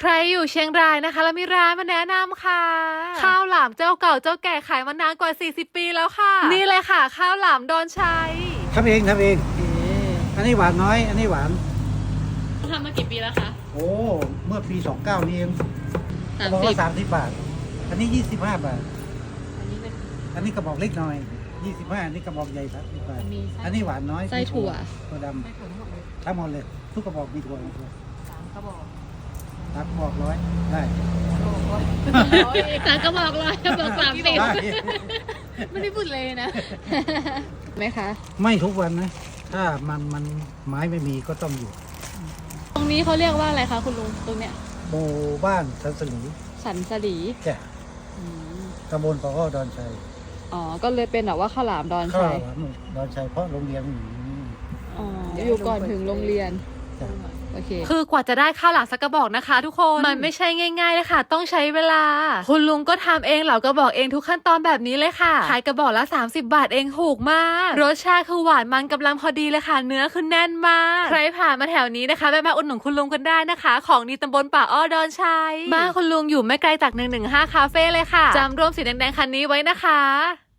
ใครอยู่เชียงรายนะคะ แล้วมีร้านมาแนะนำค่ะ ข้าวหลามเจ้าเก่าเจ้าแก่ขายมานานกว่า 40 ปีแล้วค่ะ นี่เลยค่ะ ข้าวหลามดอนชัยทำเองทำเองอันนี้หวานน้อย อันนี้หวานทำมากี่ปีแล้วคะโอ้เมื่อปี 29 นี่เองสามบอกสิบว่าสามสิบบาท อันนี้ยี่สิบห้าบาทอันนี้เป็นอันนี้กระบอกเล็กหน่อยยี่สิบห้าอันนี้กระบอกใหญ่ครับสิบบาทมีไส้อันนี้หวานน้อยไส้ถั่วถั่วดใส่ถุงหมดเลยำทั้งหมดเลยทุกกระบอกมีถั่วหมดเลยสามกระบอก รับบอกร้อยได้สามกระบอกเลยบอกสามสิบได้ไม่ได้พูดเลยนะไหมคะ ไม่ทุกวันนะ ถ้ามันมันไม้ไม่มีก็ต้องอยู่ ตรงนี้เขาเรียกว่าอะไรคะคุณลุงตรงเนี้ยหมู่บ้านสันสลีสันสลีจ้ะอืมตำบลปะอ้อดอนชัย อ๋อ ก็เลยเป็นแบบว่าข้าวหลามดอนข้าชัวยหลามดอนชัยเพราะโรงเรียนอยู่นี่อ๋ออยู่ก่อนถึงโรงเรียนจ้ะ โอเค คือกว่าจะได้ข้าวหลามสักกระบอกนะคะ ทุกคน มันไม่ใช่ง่ายๆเลยค่ะ ต้องใช้เวลา คุณลุงก็ทำเองเหลากระบอกเองทุกขั้นตอนแบบนี้เลยค่ะ ขายกระบอกละ 30 บาทเองถูกมาก รสชาติคือหวานมันกำลังพอดีเลยค่ะ เนื้อคือแน่นมาก ใครผ่านมาแถวนี้นะคะแวะมาอุดหนุนคุณลุงกันได้นะคะ ของดีตำบลป่าอ้อดอนชัยบ้านคุณลุงอยู่ไม่ไกลจาก115คาเฟ่เลยค่ะจำร่วมสีแดงๆคันนี้ไว้นะคะ